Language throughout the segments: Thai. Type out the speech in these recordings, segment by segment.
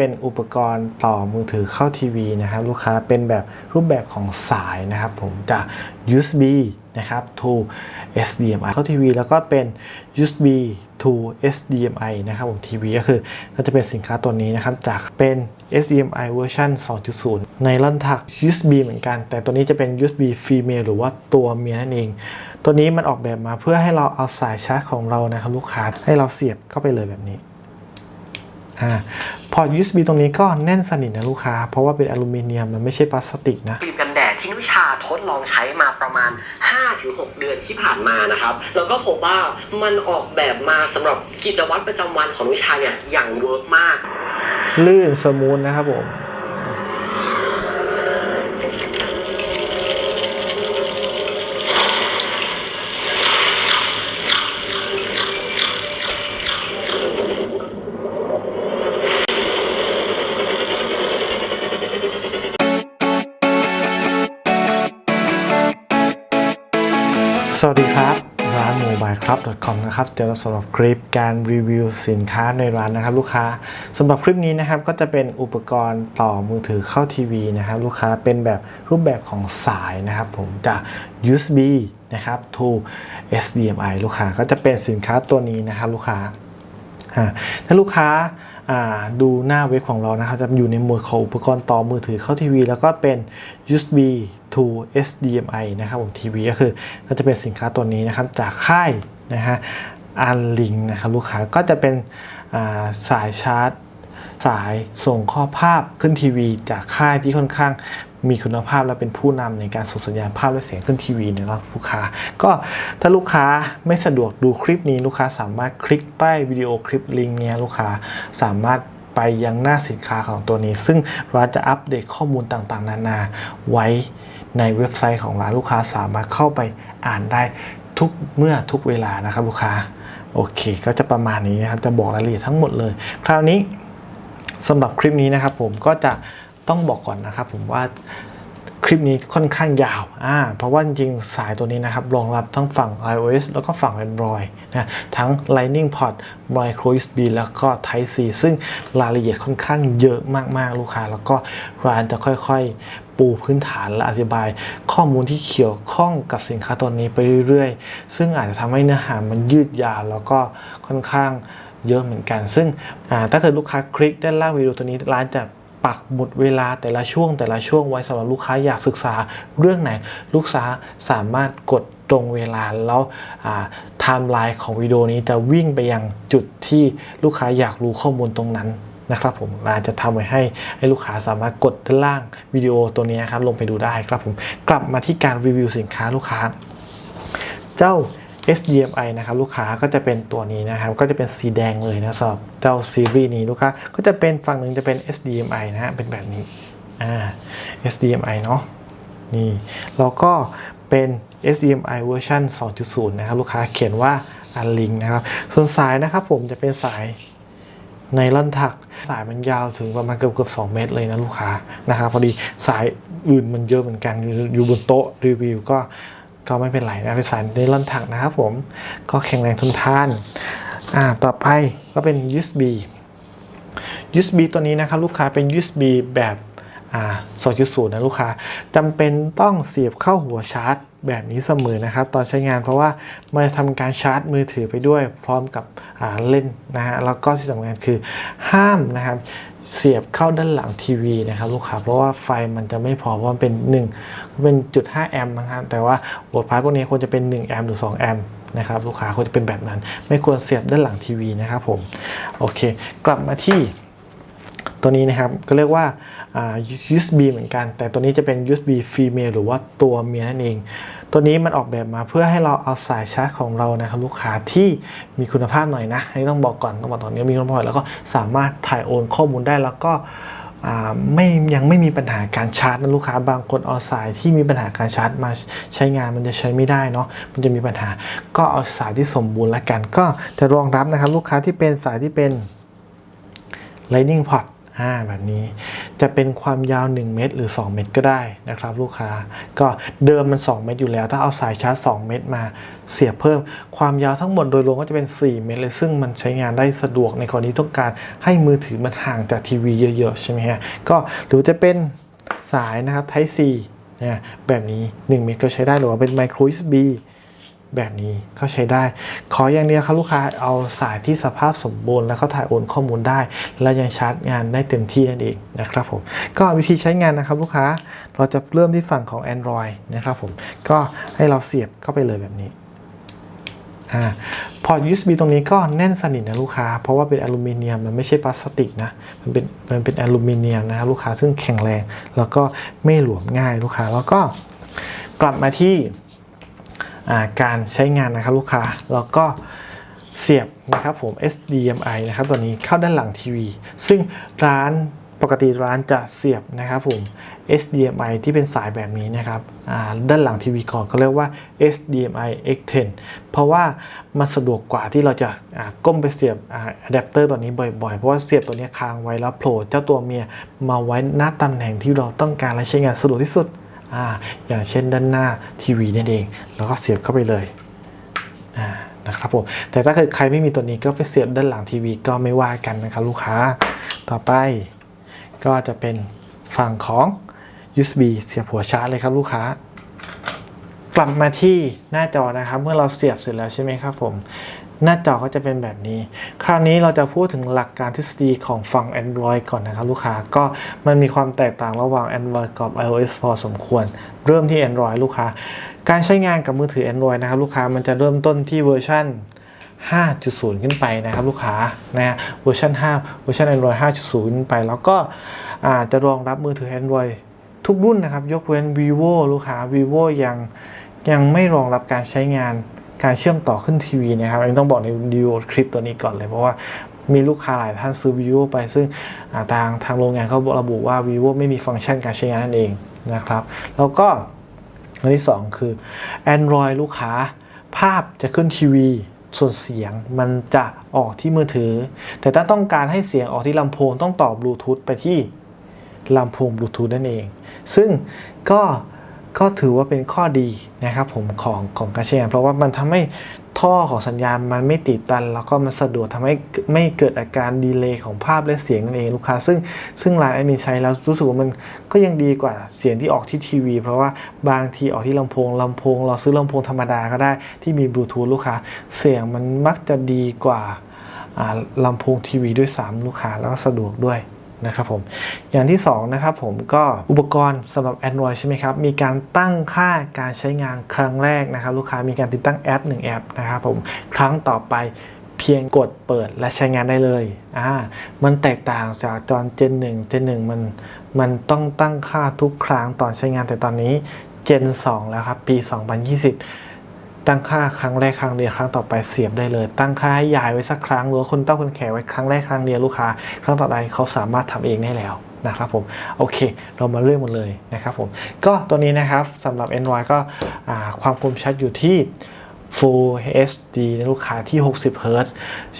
เป็นอุปกรณ์ต่อมือถือเข้าทีวีนะครับลูกค้าเป็นแบบรูปแบบของสายนะครับผมจาก USB นะครับ to SDMI เข้าทีวีแล้วก็เป็น USB to SDMI นะครับผมทีวีก็คือก็จะเป็นสินค้าตัวนี้นะครับจากเป็น SDMI เวอร์ชัน2.0 ในลั่นถัก USB เหมือนกัน แต่ตัวนี้จะเป็น USB female หรือว่าตัวเมียนั่นเอง ตัวนี้มันออกแบบมาเพื่อให้เราเอาสายชาร์จของเรานะครับลูกค้าให้เราเสียบเข้าไปเลยแบบนี้ อ่าพอร์ต USB ตรงนี้ก็แน่นสนิทนะลูกค้า เพราะว่าเป็นอลูมิเนียมมันไม่ใช่พลาสติกนะ ครีมกันแดดที่นุชาทดลองใช้มาประมาณ 5-6 เดือนที่ผ่านมานะครับ แล้วก็พบว่ามันออกแบบมาสำหรับกิจวัตรประจำวันของนุชาเนี่ยอย่างเวิร์กมาก ลื่นสมูทนะครับผม สวัสดีครับร้าน mobileclub.com นะครับเจอเราสำหรับคลิปการรีวิวสินค้าในร้านนะครับ ลูกค้าสำหรับคลิปนี้นะครับก็จะเป็นอุปกรณ์ต่อมือถือเข้าทีวีนะครับ ลูกค้าเป็นแบบรูปแบบของสายนะครับ ผมจาก USB นะครับ to SDMI ลูกค้าก็จะเป็นสินค้าตัวนี้นะครับ ลูกค้าอ่าถ้าลูกค้าอ่าดูหน้าเว็บของเรานะครับจะอยู่ในหมวดของอุปกรณ์ต่อมือถือเข้าทีวี แล้วก็เป็น USB to SDMI นะครับผมทีวีก็คือก็จะเป็นสินค้าตัวนี้นะครับจากค่ายนะฮะอันลิงนะครับลูกค้าก็จะเป็นาสายชาร์จ สายส่งข้อภาพขึ้นทีวี จากค่ายที่ค่อนข้างมีคุณภาพและเป็นผู้นำในการส่งสัญญาณภาพและเสียงขึ้นทีวีนะครับลูกค้า ก็ถ้าลูกค้าไม่สะดวกดูคลิปนี้ลูกค้าสามารถคลิกใต้วิดีโอคลิปลิงก์เนี้ยลูกค้าสามารถไปยังหน้าสินค้าของตัวนี้ ซึ่งเราจะอัปเดตข้อมูลต่างๆ นานาไว้ ในเว็บไซต์ของร้านลูกค้าสามารถเข้าไปอ่านได้ทุกเมื่อทุกเวลานะครับลูกค้าโอเค ก็จะประมาณนี้นะครับจะบอกรายละเอียดทั้งหมดเลย คราวนี้สำหรับคลิปนี้นะครับผมก็จะต้องบอกก่อนนะครับผมว่าคลิปนี้ค่อนข้างยาว อ่า เพราะว่าจริงสายตัวนี้นะครับรองรับทั้งฝั่ง iOS แล้วก็ฝั่ง Android นะ ทั้ง Lightning Port Micro USB แล้วก็ Type C ซึ่งรายละเอียดค่อนข้างเยอะมาก ๆ ลูกค้า แล้วก็ร้านจะค่อย ๆ ปูพื้นฐานและอธิบายข้อมูลที่เกี่ยวข้องกับสินค้าตัวนี้ไปเรื่อยๆ ซึ่งอาจจะทำให้เนื้อหามันยืดยาวแล้วก็ค่อนข้างเยอะเหมือนกัน ซึ่งถ้าเกิดลูกค้าคลิกด้านล่างวิดีโอตัวนี้ร้านจะปักหมุดเวลาแต่ละช่วงแต่ละช่วงไว้สำหรับลูกค้าอยากศึกษาเรื่องไหน ลูกค้าสามารถกดตรงเวลาแล้วไทม์ไลน์ของวิดีโอนี้จะวิ่งไปยังจุดที่ลูกค้าอยากรู้ข้อมูลตรงนั้น นะครับผมร้าจะทำไว้ให้ให้ลูกค้าสามารถกดด้านล่างวิดีโอตัวนี้ครับลงไปดูได้ครับผมกลับมาที่การรีวิวสินค้าลูกค้า เจ้า SDMI นะครับลูกค้าก็จะเป็นตัวนี้นะครับก็จะเป็นสีแดงเลยนะสำหรับเจ้าซีรีส์นี้ลูกค้าก็จะเป็นฝั่งหนึ่งจะเป็น SDMI นะฮะเป็นแบบนี้อ่า SDMI เนาะนี่แล้วก็เป็น SDMI เวอร์ชัน2.0 นะครับลูกค้าเขียนว่า Unlink นะครับส่วนสายนะครับผมจะเป็นสาย ในลั่นถัก สายมันยาวถึงประมาณเกือบเกือบ2เมตรเลยนะลูกค้านะครับพอดีสายอื่นมันเยอะเหมือนกันอยู่บนโต๊ะรีวิวก็ก็ไม่เป็นไรนะเป็นสายในร่อนถังนะครับผมก็แข็งแรงทนทานอ่าต่อไปก็เป็น USB USB ตัวนี้นะครับลูกค้าเป็น USB แบบอ่า2.0นะลูกค้าจำเป็นต้องเสียบเข้าหัวชาร์จ แบบนี้เสมอนะครับ ตอนใช้งานเพราะว่ามันจะทำการชาร์จมือถือไปด้วยพร้อมกับเล่นนะฮะแล้วก็ที่สำคัญคือห้ามนะครับเสียบเข้าด้านหลังทีวีนะครับลูกค้าเพราะว่าไฟมันจะไม่พอเพราะมันเป็น1เป็นจุด5แอมป์นะครับแต่ว่าบทพาร์ทพวกนี้ควรจะเป็น1แอมป์หรือ2แอมป์นะครับลูกค้าควรจะเป็นแบบนั้น ไม่ควรเสียบด้านหลังทีวีนะครับผมโอเค กลับมาที่ตัวนี้นะครับก็เรียกว่า USB เหมือนกัน แต่ตัวนี้จะเป็น USB female หรือว่าตัวเมียนั่นเอง ตัวนี้มันออกแบบมาเพื่อให้เราเอาสายชาร์จของเรานะครับลูกค้าที่มีคุณภาพหน่อยนะอันนี้ต้องบอกก่อนต้องบอกตอนนี้มีคุณภาพแล้วก็สามารถถ่ายโอนข้อมูลได้แล้วก็ไม่ยังไม่มีปัญหาการชาร์จนะลูกค้าบางคนเอาสายที่มีปัญหาการชาร์จมาใช้งานมันจะใช้ไม่ได้เนาะมันจะมีปัญหาก็เอาสายที่สมบูรณ์ละกัน ก็จะรองรับนะครับลูกค้าที่เป็นสายที่เป็น Lightning Port อ่าแบบนี้ จะเป็นความยาว 1 เมตร หรือ 2 เมตรก็ได้นะครับ ลูกค้าก็เดิมมัน 2 เมตรอยู่แล้ว ถ้าเอาสายชาร์จ 2 เมตรมาเสียบเพิ่ม ความยาวทั้งหมดโดยรวมก็จะเป็น 4 เมตรเลยซึ่งมันใช้งานได้สะดวกในกรณีต้องการให้มือถือมันห่างจากทีวีเยอะๆใช่ไหมฮะก็หรือจะเป็นสายนะครับ Type C เนี่ยแบบนี้ 1 เมตรก็ใช้ได้หรือว่าเป็น Micro USB แบบนี้ก็ใช้ได้ ขออย่างเดียวครับลูกค้าเอาสายที่สภาพสมบูรณ์แล้วก็ถ่ายโอนข้อมูลได้ และยังชาร์จงานได้เต็มที่นั่นเองนะครับผมก็วิธีใช้งานนะครับลูกค้าเราจะเริ่มที่ฝั่งของ Android นะครับผมก็ให้เราเสียบเข้าไปเลยแบบนี้อ่าพอร์ต USB ตรงนี้ก็แน่นสนิทนะลูกค้า เพราะว่าเป็นอลูมิเนียมมันไม่ใช่พลาสติกนะ มันเป็นมันเป็นอลูมิเนียมนะลูกค้าซึ่งแข็งแรง แล้วก็ไม่หลวมง่ายลูกค้าแล้วก็กลับมาที่ การใช้งานนะครับลูกค้า แล้วก็เสียบนะครับผม SDMI นะครับตัวนี้เข้าด้านหลังทีวี ซึ่งร้านปกติร้านจะเสียบนะครับผม SDMI ที่เป็นสายแบบนี้นะครับด้านหลังทีวีก่อนก็เรียกว่า SDMI X10 เพราะว่ามันสะดวกกว่าที่เราจะก้มไปเสียบอะแดปเตอร์ตัวนี้บ่อยๆ เพราะว่าเสียบตัวนี้ค้างไว้แล้วโผล่เจ้าตัวเมียมาไว้หน้าตำแหน่งที่เราต้องการและใช้งานสะดวกที่สุด ออย่างเช่นด้านหน้าทีวีนั่นเอง แล้วก็เสียบเข้าไปเลยนะครับผมแต่ถ้าเกิดใครไม่มีตัวนี้ก็ไปเสียบด้านหลังทีวีก็ไม่ว่ากันนะครับลูกค้าต่อไปก็จะเป็นฝั่งของ USB เสียบหัวชาร์จเลยครับลูกค้ากลับมาที่หน้าจอนะครับ เมื่อเราเสียบเสร็จแล้วใช่ไหมครับผม หน้าจอก็จะเป็นแบบนี้ คราวนี้เราจะพูดถึงหลักการทฤษฎีของฝั่ง Android ก่อนนะครับลูกค้า ก็มันมีความแตกต่างระหว่าง Android กับ iOS พอสมควร เริ่มที่ Android ลูกค้า การใช้งานกับมือถือ Android นะครับลูกค้า มันจะเริ่มต้นที่เวอร์ชัน5.0 ขึ้นไปนะครับลูกค้านะฮะเวอร์ชัน5เวอร์ชัน Android 5.0 ขึ้นไป แล้วก็จะรองรับมือถือ Android ทุกรุ่นนะครับ ยกเว้น vivo ลูกค้า vivo ยังยังไม่รองรับการใช้งาน การเชื่อมต่อขึ้นทีวีนะครับอันนี้ต้องบอกในวิดีโอคลิปตัวนี้ก่อนเลยเพราะว่ามีลูกค้าหลายท่านซื้อ vivo ไปซึ่งทางทางโรงงานเขาระบุว่า vivo ไม่มีฟังก์ชันการใช้งานนั่นเองนะครับ แล้วก็อันที่ 2 คือ Android ลูกค้าภาพจะขึ้นทีวีส่วนเสียงมันจะออกที่มือถือ แต่ถ้าต้องการให้เสียงออกที่ลำโพงต้องต่อบลูทูธไปที่ลำโพงบลูทูธนั่นเอง ซึ่งก็ ก็ถือว่าเป็นข้อดีนะครับผมของของการใช้งานเพราะว่ามันทำให้ท่อของสัญญาณมันไม่ติดตัน แล้วก็มันสะดวกทำให้ไม่เกิดอาการดีเลย์ของภาพและเสียงนั่นเองลูกค้า ซึ่งซึ่งไลน์แอดมินใช้แล้วรู้สึกว่ามันก็ยังดีกว่าเสียงที่ออกที่ทีวี เพราะว่าบางทีออกที่ลำโพงลำโพง เราซื้อลำโพงธรรมดาก็ได้ที่มีบลูทูธลูกค้า เสียงมันมักจะดีกว่าอ่าลำโพงทีวีด้วยซ้ำลูกค้าแล้วก็สะดวกด้วย นะครับผมอย่างที่2นะครับผมก็อุปกรณ์สำหรับ Android ใช่ไหมครับ มีการตั้งค่าการใช้งานครั้งแรกนะครับ ลูกค้ามีการติดตั้งแอป 1 แอปนะครับผมครั้งต่อไปเพียงกดเปิดและใช้งานได้เลยอ่ามันแตกต่างจากตอน Gen 1 Gen 1มันมันต้องตั้งค่าทุกครั้งตอนใช้งานแต่ตอนนี้ Gen 2แล้วครับปี 2020 ตั้งค่าครั้งแรกครั้งเดียวครั้งต่อไปเสียบได้เลย ตั้งค่าให้ยายไว้สักครั้งหรือคนเต้าคนแขกไว้ครั้งแรกครั้งเดียวลูกค้า ครั้งต่อไปเขาสามารถทำเองได้แล้วนะครับผมโอเค เรามาเริ่มหมดเลยนะครับผมก็ตัวนี้นะครับสำหรับ Android ก็ความคมชัดอยู่ที่ Full HD นะลูกค้าที่ 60 Hz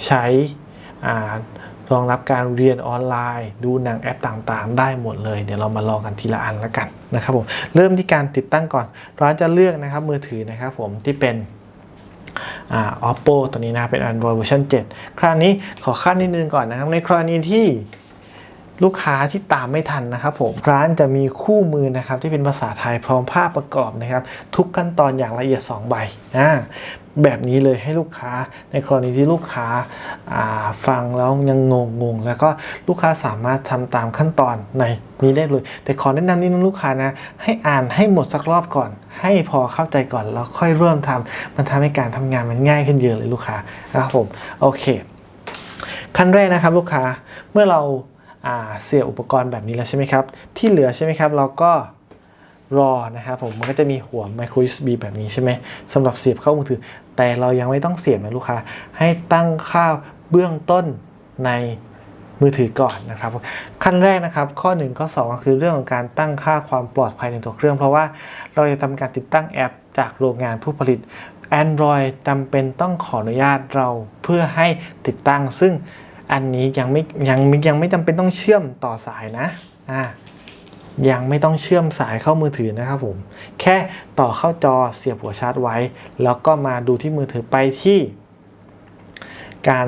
ใช้อ่ารองรับการเรียนออนไลน์ ดูหนังแอปต่างๆ ได้หมดเลย เดี๋ยวเรามาลองกันทีละอันแล้วกัน นะครับผมเริ่มที่การติดตั้งก่อนร้านจะเลือกนะครับมือถือนะครับผมที่เป็นอ oppo ตัวนี้นะเป็น android เวอร์ชัน7คราวนี้ขอขั้นนิดนึงก่อนนะครับในกรณีที่ ลูกค้าที่ตามไม่ทันนะครับผมร้านจะมีคู่มือนะครับที่เป็นภาษาไทยพร้อมภาพประกอบนะครับ ทุกขั้นตอนอย่างละเอียด 2 ใบอ่าแบบนี้เลยให้ลูกค้าในกรณีที่ลูกค้าาฟังแล้วยังงงงๆแล้วก็ลูกค้าสามารถทำตามขั้นตอนในนี้ได้เลย แต่ขอแนะนำนิดนึงลูกค้านะ ให้อ่านให้หมดสักรอบก่อน ให้พอเข้าใจก่อนแล้วค่อยเริ่มทำมันทำให้การทำงานมันง่ายขึ้นเยอะเลยลูกค้านะครับผมโอเคขั้นแรกนะครับลูกค้าเมื่อเรา เสียบอุปกรณ์แบบนี้แล้วใช่ไหมครับ ที่เหลือใช่ไหมครับ เราก็รอนะครับผมมันก็จะมีหัว micro USB แบบนี้ใช่ไหมสำหรับเสียบเข้ามือถือ แต่เรายังไม่ต้องเสียบนะลูกค้า ให้ตั้งค่าเบื้องต้นในมือถือก่อนนะครับ ขั้นแรกนะครับ ข้อ1ข้อ2ก็คือเรื่องของการตั้งค่าความปลอดภัยในตัวเครื่อง เพราะว่าเราจะทำการติดตั้งแอปจากโรงงานผู้ผลิต Android จำเป็นต้องขออนุญาตเราเพื่อให้ติดตั้งซึ่ง อันนี้ยังไม่ยังยังไม่จำเป็นต้องเชื่อมต่อสายนะอ่ายังไม่ต้องเชื่อมสายเข้ามือถือนะครับผม แค่ต่อเข้าจอเสียบหัวชาร์จไว้ แล้วก็มาดูที่มือถือไปที่ การ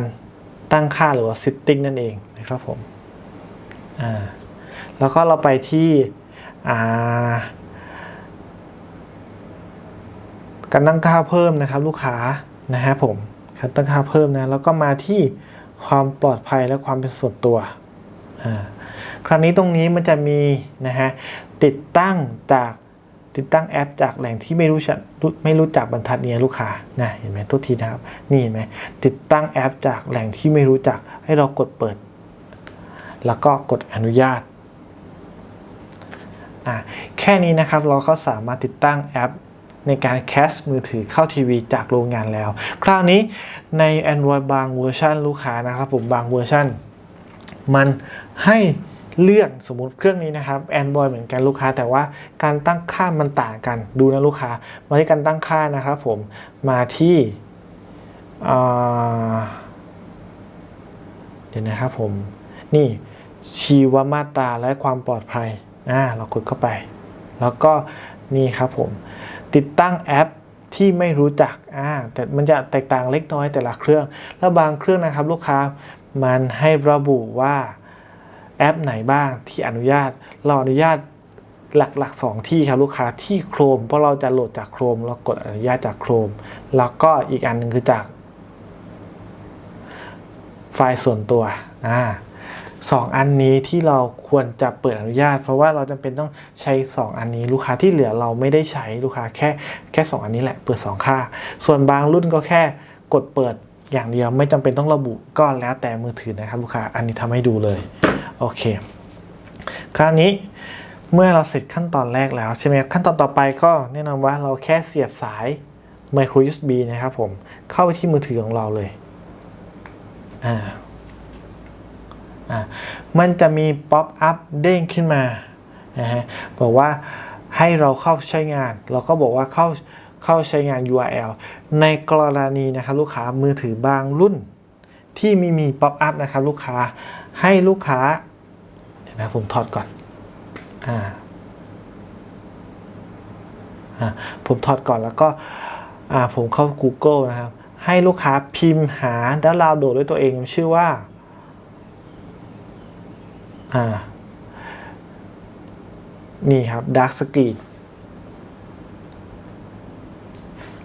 ตั้งค่าหรือว่า setting นั่นเองนะครับผมอ่าแล้วก็เราไปที่อ่าการตั้งค่าเพิ่มนะครับลูกค้านะฮะผมการตั้งค่าเพิ่มนะแล้วก็มาที่ ความปลอดภัยและความเป็นส่วนตัวคราวนี้ตรงนี้มันจะมีนะฮะติดตั้งจากติดตั้งแอปจากแหล่งที่ไม่รู้จักไม่รู้จักบรรทัดเนี้ยลูกค้านะเห็นไหมทุกทีนะครับนี่เห็นไหมติดตั้งแอปจากแหล่งที่ไม่รู้จักให้เรากดเปิด แล้วก็กดอนุญาตแค่นี้นะครับเราก็สามารถติดตั้งแอป ในการแคสมือถือเข้าทีวีจากโรงงานแล้ว คราวนี้ใน Android บางเวอร์ชันลูกค้านะครับผมบางเวอร์ชันมันให้เลือกสมมุติเครื่องนี้นะครับ Android เหมือนกันลูกค้า แต่ว่าการตั้งค่ามันต่างกันดูนะลูกค้า มาที่การตั้งค่านะครับผมมาที่เดี๋ยวนะครับผม นี่ชีวมาตราและความปลอดภัยอ่าเรากดเข้าไป แล้วก็นี่ครับผม ติดตั้งแอปที่ไม่รู้จักอ่าแต่มันจะแตกต่างเล็กน้อยแต่ละเครื่อง แล้วบางเครื่องนะครับลูกค้ามันให้ระบุว่าแอปไหนบ้างที่อนุญาต เราอนุญาตหลักๆ 2 ที่ครับลูกค้าที่ Chrome เพราะเราจะโหลดจาก Chrome เรากดอนุญาตจาก Chrome แล้วก็อีกอันหนึงคือจาก ไฟล์ส่วนตัวอ่า สองอันนี้ที่เราควรจะเปิดอนุญาต เพราะว่าเราจำเป็นต้องใช้ 2 อันนี้ลูกค้าที่เหลือเราไม่ได้ใช้ลูกค้าแค่แค่ 2 อันนี้แหละเปิด 2 ค่า ส่วนบางรุ่นก็แค่กดเปิดอย่างเดียวไม่จำเป็นต้องระบุก็แล้วแต่มือถือนะครับลูกค้าอันนี้ทำให้ดูเลยโอเค คราวนี้เมื่อเราเสร็จขั้นตอนแรกแล้วใช่ไหมขั้นตอนต่อไปก็แนะนำว่าเราแค่เสียบสาย micro USB นะครับผมเข้าไปที่มือถือของเราเลยอ่า มันจะมีป๊อปอัพเด้งขึ้นมานะฮะบอกว่าให้เราเข้าใช้งาน เราก็บอกว่าเข้าเข้าใช้งาน URL ในกรณีนะครับลูกค้ามือถือบางรุ่น ที่มีมีป๊อปอัพนะครับลูกค้าให้ลูกค้าเดี๋ยวนะผมถอดก่อนอ่าอ่าผมถอดก่อนแล้วก็อ่าผมเข้า Google นะครับ ให้ลูกค้าพิมพ์หาดาวน์โหลดด้วยตัวเองชื่อว่า อ่า นี่ครับ Dark Screen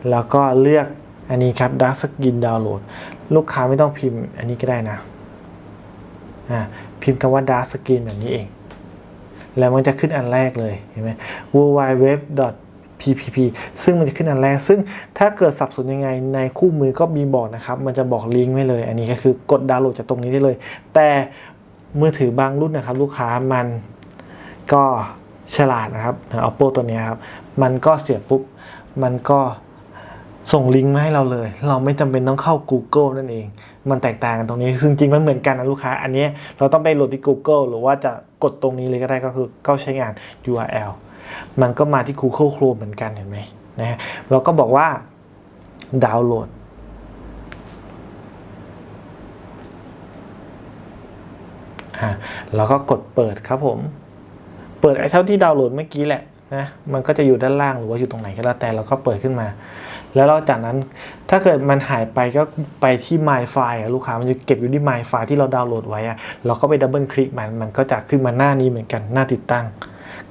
แล้วก็เลือกอันนี้ครับ Dark Screen Download ลูกค้าไม่ต้องพิมพ์อันนี้ก็ได้นะ อ่า พิมพ์คำว่า Dark Screen แบบนี้เอง แล้วมันจะขึ้นอันแรกเลย เห็นไหม w w w ppp ซึ่งมันจะขึ้นอันแรก ซึ่งถ้าเกิดสับสนยังไงในคู่มือก็มีบอกนะครับ มันจะบอกลิงก์ไว้เลย อันนี้ก็คือกดดาวน์โหลดจากตรงนี้ได้เลย แต่ มือถือบางรุ่นนะครับ ลูกค้ามันก็ฉลาดนะครับอาง oppo ตัวนี้ครับ มันก็เสียบปุ๊บ มันก็ส่งลิงก์มาให้เราเลย เราไม่จำเป็นต้องเข้า Google นั่นเอง มันแตกต่างกันตรงนี้ซึ่งจริงมันเหมือนกันนะลูกค้า อันนี้เราต้องไปโหลดที่ Google หรือว่าจะกดตรงนี้เลยก็ได้ก็คือเข้าใช้งาน URL มันก็มาที่ Google Chrome เหมือนกันเห็นไหมนะฮะเราก็บอกว่าดาวน์โหลด อะเราก็กดเปิดครับผม เปิดไอ้เท่าที่ดาวน์โหลดเมื่อกี้แหละนะมันก็จะอยู่ด้านล่างหรือว่าอยู่ตรงไหนก็แล้วแต่เราก็เปิดขึ้นมา แล้วเราจากนั้นถ้าเกิดมันหายไปก็ไปที่ My File ลูกค้ามันจะเก็บอยู่ที่ My File ที่เราดาวน์โหลดไว้อะเราก็ไปดับเบิลคลิกมันมันก็จะขึ้นมาหน้านี้เหมือนกันหน้าติดตั้ง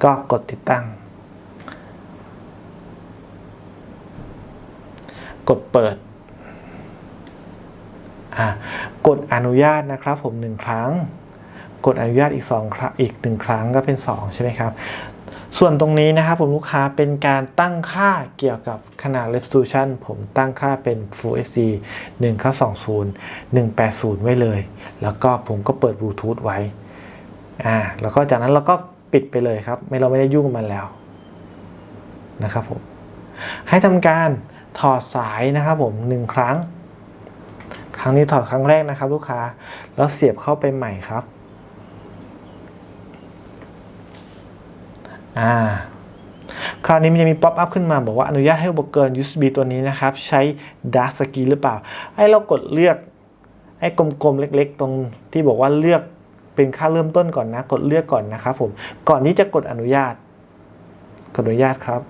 ก็กดติดตั้ง กดเปิดอะกดอนุญาตนะครับผมหนึ่งครั้ง กดอนุญาตอีก2ครั้งอีกหนึ่งครั้งก็เป็น 2 ใช่ไหมครับ ส่วนตรงนี้นะครับผมลูกค้าเป็นการตั้งค่าเกี่ยวกับขนาด resolution ผมตั้งค่าเป็น Full HD 1920 180 ไว้เลย แล้วก็ผมก็เปิดบลูทูธไว้อ่าแล้วก็จากนั้นเราก็ปิดไปเลยครับ ไม่เราไม่ได้ยุ่งกับมันแล้วนะครับผมให้ทำการถอดสายนะครับผมหนึ่งครั้ง ครั้งนี้ถอดครั้งแรกนะครับ ลูกค้าแล้วเสียบเข้าไปใหม่ครับ อ่าคราวนี้มันจะมีป๊อปอัพขึ้นมาบอกว่าอนุญาตให้อุปกรณ์ USB ตัวนี้นะครับ ใช้ Dark Sky หรือเปล่าให้เรากดเลือก ไอ้กลมๆ เล็กๆ ตรงที่บอกว่าเลือกเเป็นค่าเริ่มต้นก่อนนะ กดเลือกก่อนนะครับผม ก่อนที่จะกดอนุญาต กดอนุญาตครับ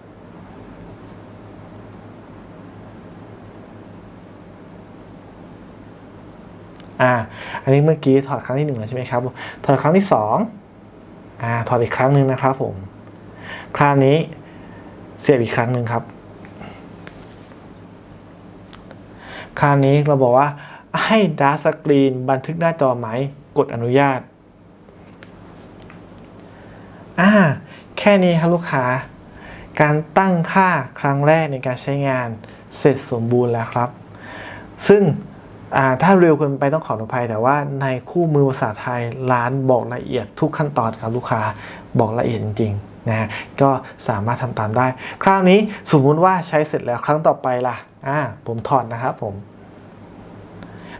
อ่า อันนี้เมื่อกี้ถอดครั้งที่หนึ่งแล้วใช่ไหมครับ ถอดครั้งที่สองอ่า ถอดอีกครั้งหนึ่งนะครับผม คราวนี้เสียบอีกครั้งหนึ่งครับ คราวนี้เราบอกว่าให้ดาร์สกรีนบันทึกหน้าจอไหม กดอนุญาต อ่า แค่นี้ครับลูกค้า การตั้งค่าครั้งแรกในการใช้งานเสร็จสมบูรณ์แล้วครับ ซึ่งถ้าเร็วเกินไปต้องขออภัย แต่ว่าในคู่มือภาษาไทยร้านบอกละเอียดทุกขั้นตอนครับลูกค้าบอกละเอียดจริง ๆ นะฮะก็สามารถทำตามได้ คราวนี้สมมุติว่าใช้เสร็จแล้วครั้งต่อไปล่ะอ่าผมถอดนะครับผม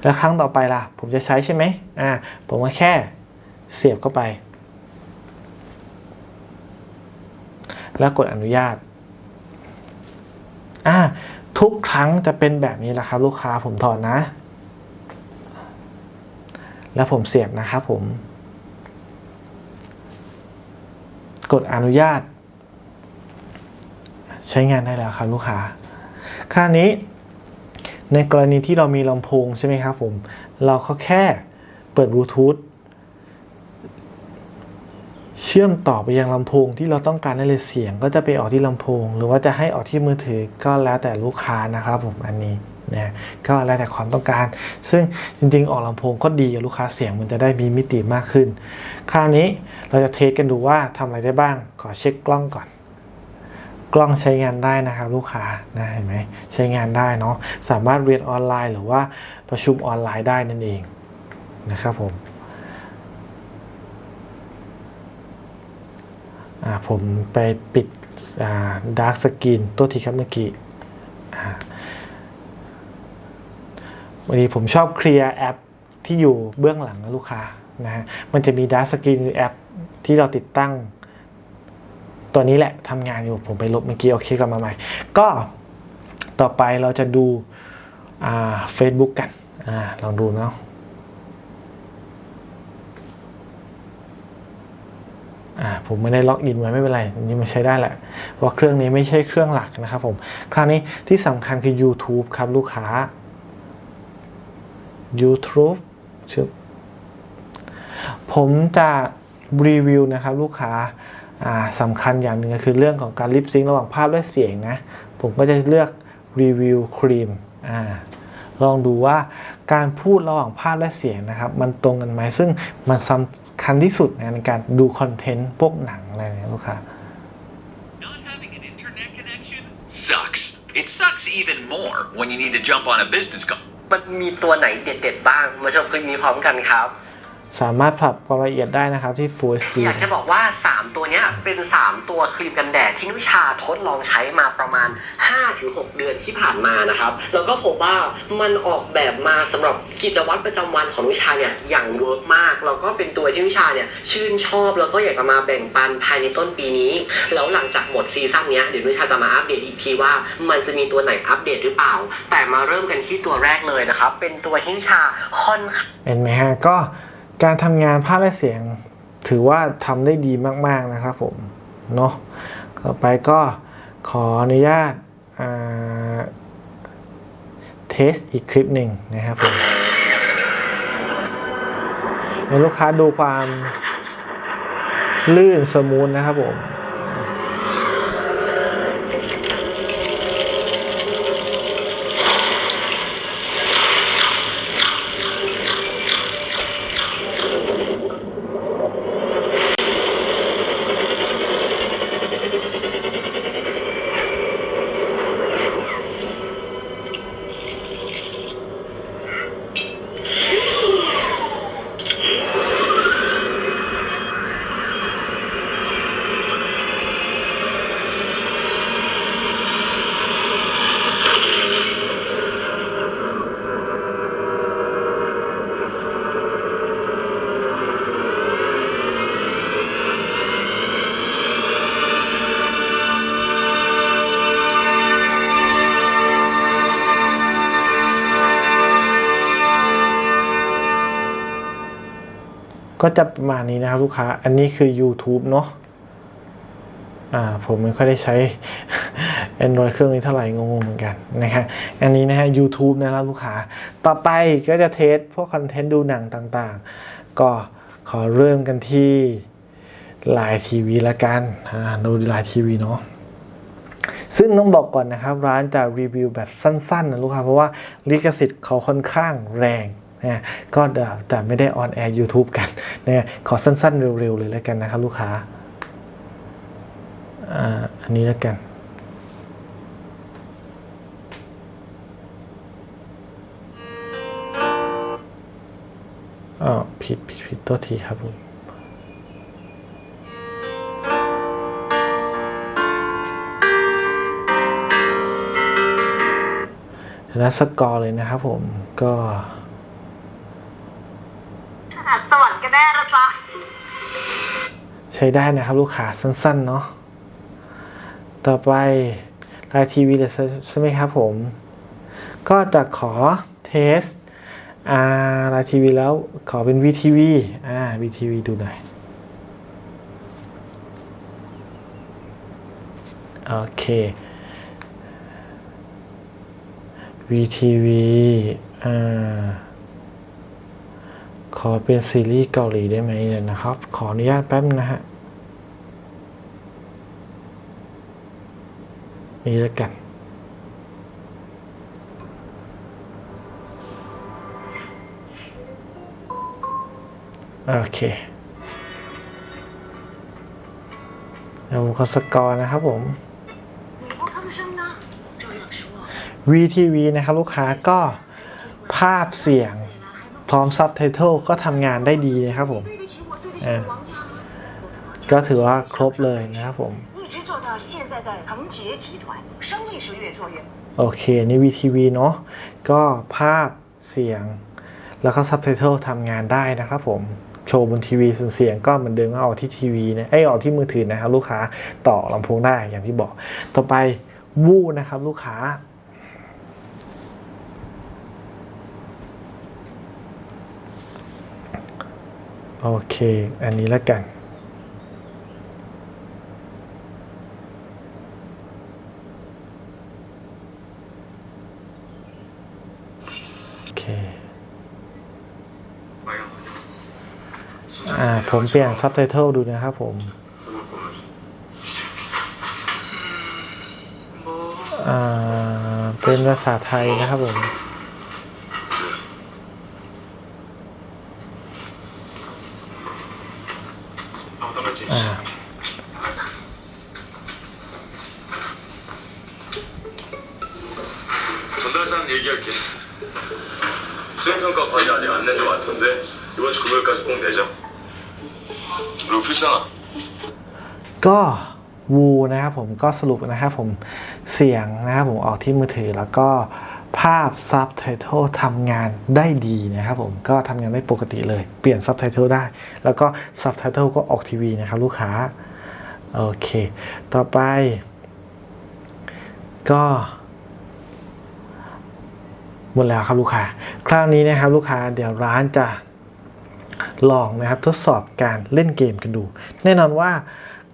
แล้วครั้งต่อไปล่ะ ผมจะใช้ใช่ไหมอ่าผมก็แค่เสียบเข้าไป แล้วกดอนุญาตอ่าทุกครั้งจะเป็นแบบนี้แหละครับ ลูกค้าผมถอดนะ แล้วผมเสียบนะครับผม กดอนุญาต ใช้งานได้แล้วครับลูกค้าคราวนี้ ในกรณีที่เรามีลำโพงใช่ไหมครับผม เราก็แค่เปิดบลูทูธเชื่อมต่อไปยังลำโพงที่เราต้องการได้เลยเสียง ก็จะไปออกที่ลำโพง หรือว่าจะให้ออกที่มือถือก็แล้วแต่ลูกค้านะครับผมอันนี้นะก็แล้วแต่ความต้องการ ซึ่งจริงๆ ออกลำโพงก็ดีกับลูกค้าเสียงมันจะได้มีมิติมากขึ้น คราวนี้ เราจะเทสกันดูว่าทำอะไรได้บ้าง ขอเช็คกล้องก่อน กล้องใช้งานได้นะครับลูกค้านะเห็นไหมใช้งานได้เนาะสามารถเรียนออนไลน์หรือว่าประชุมออนไลน์ได้นั่นเองนะครับผมผมไปปิดดาร์กสกรีนตัวทีครับเมื่อกี้วันนี้ผมชอบเคลียร์แอปที่อยู่เบื้องหลังนะลูกค้านะฮะมันจะมีดาร์กสกรีนคือแอป ที่เราติดตั้ง ตัวนี้แหละทำงานอยู่ผมไปลบเมื่อกี้โอเคกลับมาใหม่ ก็ต่อไปเราจะดูอ่า Facebook กันอ่าลองดูเนาะอ่าผมไม่ได้ล็อกอินไว้ไม่เป็นไรนนี่มันใช้ได้แหละเพราะเครื่องนี้ไม่ใช่เครื่องหลักนะครับผมคราวนี้ที่สำคัญคือ YouTube ครับลูกค้า YouTube ชื่อผมจะ รีวิวนะครับลูกค้าอ่าสำคัญอย่างหนึ่งก็คือเรื่องของการลิปซิงค์ระหว่างภาพและเสียงนะ ผมก็จะเลือกรีวิวครีมอ่าลองดูว่าการพูดระหว่างภาพและเสียงนะครับ มันตรงกันไหมซึ่งมันสำคัญที่สุดนะในการดูคอนเทนต์พวกหนังอะไรเนี่ยลูกค้า Not having an internet connection sucks. It sucks even more when you need to jump on a business call. มันมีตัวไหนเด็ดๆบ้าง มาชมคลิปนี้พร้อมกันครับ สามารถปรับความละเอียดได้นะครับที่ Full HD อยากจะบอกว่า 3 ตัวเนี้ยเป็น 3 ตัวครีมกันแดดที่นุชาทดลองใช้มาประมาณ 5-6 เดือนที่ผ่านมานะครับ แล้วก็พบว่ามันออกแบบมาสำหรับกิจวัตรประจำวันของนุชาเนี่ยอย่างเวิร์กมากแล้วก็เป็นตัวที่นุชาเนี่ยชื่นชอบแล้วก็อยากจะมาแบ่งปันภายในต้นปีนี้ แล้วหลังจากหมดซีซั่นเนี้ยเดี๋ยวนุชาจะมาอัปเดตอีกทีว่ามันจะมีตัวไหนอัปเดตหรือเปล่า แต่มาเริ่มกันที่ตัวแรกเลยนะครับเป็นตัวที่นุชาค่อนข้างเห็นไหมฮะก็ การทำงานภาพและเสียงถือว่าทำได้ดีมาก ๆ นะครับผมเนาะต่อไปก็ขออนุญาตเทสอีกคลิปหนึ่งนะครับผมให้ลูกค้าดูความลื่นสมูทนะครับผม ก็จะประมาณนี้นะครับลูกค้า อันนี้คือ YouTube เนาะอ่าผมไม่ค่อยได้ใช้ Android เครื่องนี้เท่าไหร่งงเหมือนกันนะฮะอันนี้นะฮะ YouTube นะครับลูกค้า ต่อไปก็จะเทสพวกคอนเทนต์ดูหนังต่างๆ ก็ขอเริ่มกันที่ไลน์ทีวีละกันอ่าดูไลน์ทีวีเนาะซึ่งต้องบอกก่อนนะครับ ร้านจะรีวิวแบบสั้นๆนะลูกค้า เพราะว่าลิขสิทธิ์เขาค่อนข้างแรง นะก็เดี๋ยวจะไม่ได้ออนแอร์ YouTube กันนะขอสั้นๆ เร็วๆ เลยแล้วกันนะครับลูกค้าอ่าอันนี้แล้วกันอ๋อผิดผิดผิดตัวทีครับผมแล้วสกอร์เลยนะครับผมก็ ขนาดสวรรค์ก็ ได้ละจ๊ะใช้ได้นะครับลูกค้าสั้นๆเนาะต่อไปไลน์ทีวีเลยใช่ไหมครับผม ก็จะขอเทสอ่าไลน์ทีวีแล้วขอเป็น VTV อ่า VTV ดูหน่อย โอเค VTV อ่า ขอเป็นซีรีส์เกาหลีได้ไหมเนี่ยนะครับ ขออนุญาตแป๊บนะฮะ นี่แล้วกันโอเคเดี๋ยขอสกอร์นะครับผม VTV นะครับลูกค้าก็ภาพเสียง พร้อมซับไตเติลก็ทำงานได้ดีนะครับผมก็ถือว่าครบเลยนะครับผมโอเค นี่ VTV เนาะก็ภาพเสียง แล้วก็ซับไตเติลทำงานได้นะครับผมโชว์บนทีวีส่วนเสียงก็เหมือนเดิมก็ออกที่ทีวีนะไอออกที่มือถือนะครับ ลูกค้าต่อลำโพงได้อย่างที่บอก ต่อไปวู้นะครับ ลูกค้า โอเค อันนี้แล้วกัน โอเค อ่า ผมเปลี่ยนซับไตเติลดูนะครับผม อ่า เป็นภาษาไทยนะครับผม ก็วูนะครับผมก็สรุปนะครับผมเสียงนะครับผมออกที่มือถือแล้วก็ภาพซับไตเติลทำงานได้ดีนะครับผมก็ทำงานได้ปกติเลย เปลี่ยนซับไตเติลได้ แล้วก็ซับไตเติลก็ออกทีวีนะครับลูกค้า โอเค ต่อไป ก็หมดแล้วครับลูกค้า คราวนี้นะครับลูกค้าเดี๋ยวร้านจะลองนะครับทดสอบการเล่นเกมกันดู แน่นอนว่า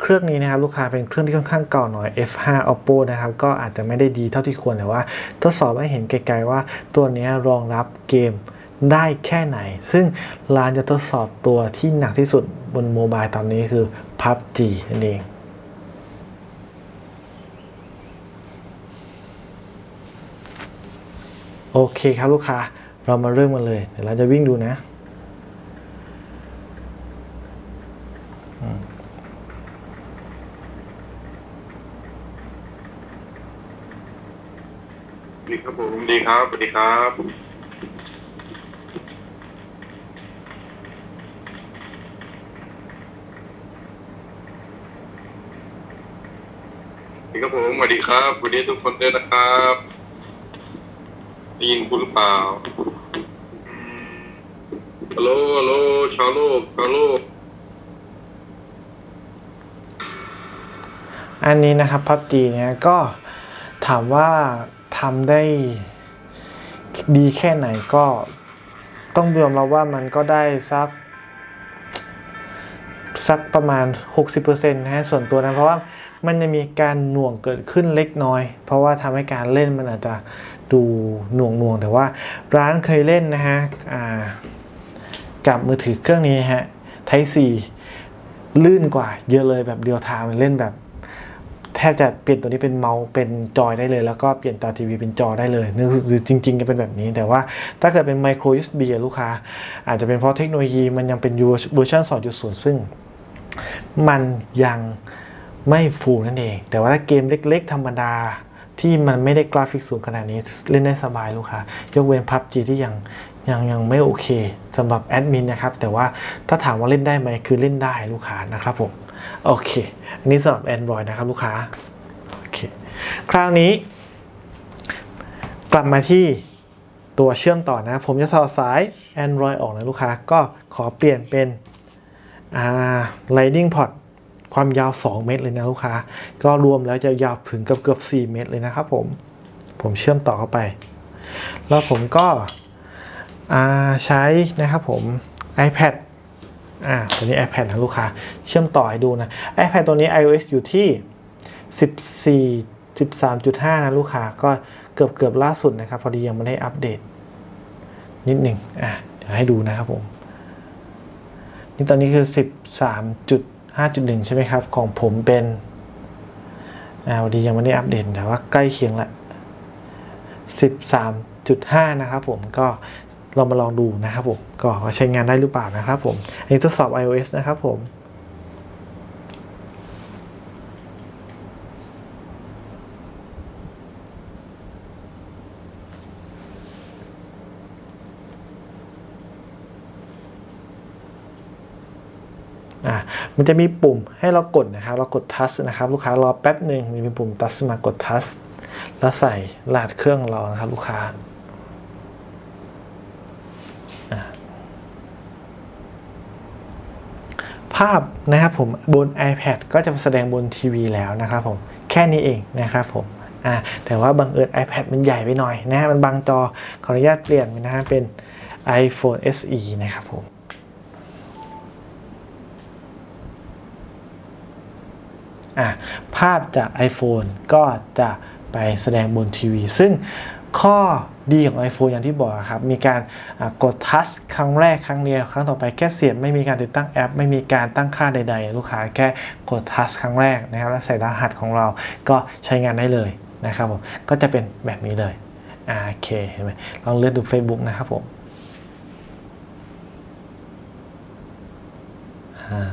เครื่องนี้นะครับลูกค้าเป็นเครื่องที่ค่อนข้างเก่าหน่อย F5 Oppo นะครับก็อาจจะไม่ได้ดีเท่าที่ควรแต่ว่า ทดสอบให้เห็นไกลๆว่าตัวนี้รองรับเกมได้แค่ไหน ซึ่งร้านจะทดสอบตัวที่หนักที่สุดบนโมบายตอนนี้คือ PUBG นั่นเองโอเคครับลูกค้าเรามาเริ่มกันเลย เดี๋ยวเราจะวิ่งดูนะ ดีครับสวัสดีครับสวัสดีครับสวัสดีครับผมสวัสดีครับสวัสดีทุกคนด้วยนะครับได้ยินคุณหรือเปล่าฮัลโหลฮัลโหลชาวโลกชาวโลกอันนี้นะครับ PUBG เนี่ยก็ถามว่าทำได้ ดีแค่ไหนก็ต้องยอมรับว่ามันก็ได้สัก สักประมาณ 60%นะฮะส่วนตัวนะ เพราะว่ามันจะมีการหน่วงเกิดขึ้นเล็กน้อย เพราะว่าทำให้การเล่นมันอาจจะดูหน่วงหน่วงแต่ว่าร้านเคยเล่นนะฮะกับมือถือเครื่องนี้นะฮะ Type C ลื่นกว่าเยอะเลยแบบเดียวทางเล่นแบบ แทบจะเปลี่ยนตัวนี้เป็นเมาส์เป็นจอยได้เลย แล้วก็เปลี่ยนจอทีวีเป็นจอได้เลยนึกคือจริงๆจะเป็นแบบนี้ แต่ว่าถ้าเกิดเป็นไมโคร USB ลูกค้า อาจจะเป็นเพราะเทคโนโลยีมันยังเป็นเวอร์ชัน2.0 ซึ่ง มันยังไม่ฟูนั่นเอง แต่ว่าถ้าเกมเล็ก ๆ ธรรมดาที่มันไม่ได้กราฟิกสูงขนาดนี้เล่นได้สบายลูกค้ายกเว้น PUBG ที่ยังยังยังไม่โอเคสำหรับแอดมินนะครับ แต่ว่าถ้าถามว่าเล่นได้ไหมคือเล่นได้ลูกค้านะครับผม โอเค อันนี้สำหรับ Android นะครับลูกค้า โอเค คราวนี้ กลับมาที่ตัวเชื่อมต่อนะ ผมจะต่อสาย Android ออกนะลูกค้า ก็ขอเปลี่ยนเป็นอ่า Lightning Port ความยาว 2 เมตรเลยนะลูกค้า ก็รวมแล้วจะยาวถึงเกือบเกือบ 4 เมตรเลยนะครับผม ผมเชื่อมต่อเข้าไป แล้วผมก็ใช้นะครับผม iPad อ่าตัวนี้ iPad นะลูกค้า เชื่อมต่อให้ดูนะ iPad ตัวนี้ iOS อยู่ที่ 14 13.5 นะลูกค้า ก็เกือบเกือบล่าสุดนะครับ พอดียังไม่ได้อัปเดต นิดหนึ่งอะเดี๋ยวให้ดูนะครับผม นี่ตอนนี้คือ 13.5.1 ใช่ไหมครับ ของผมเป็น อ่าพอดียังไม่ได้อัปเดต แต่ว่าใกล้เคียงละ13.5 นะครับผมก็ เรามาลองดูนะครับผมก็ว่าใช้งานได้หรือเปล่านะครับผมอันนี้ทดสอบ iOS นะครับผมอะมันจะมีปุ่มให้เรากดนะครับ เรากดทัชนะครับ ลูกค้ารอแป๊บหนึ่งมีปุ่มทัชมากดทัชแล้วใส่รหัสเครื่องเรานะครับลูกค้าอะ ภาพนะครับผมบน iPad ก็จะแสดงบนทีวีแล้วนะครับผมแค่นี้เองนะครับผมอะแต่ว่าบังเอิญ iPad มันใหญ่ไปหน่อยนะฮะมันบังจอขออนุญาตเปลี่ยนนะฮะเป็น iPhone SE นะครับผมอะภาพจาก iPhone ก็จะไปแสดงบนทีวี ซึ่ง ข้อดีของ iPhone อย่างที่บอกครับ มีการกดทัชครั้งแรกครั้งเดียว ครั้งต่อไปแค่เสียบไม่มีการติดตั้งแอป ไม่มีการตั้งค่าใด ๆ ลูกค้าแค่กดทัชครั้งแรกนะครับแล้วใส่รหัสของเราก็ใช้งานได้เลยนะครับผมก็จะเป็นแบบนี้เลยโอเคเห็นไหมลองเลื่อนดู Facebook นะครับผมอ่า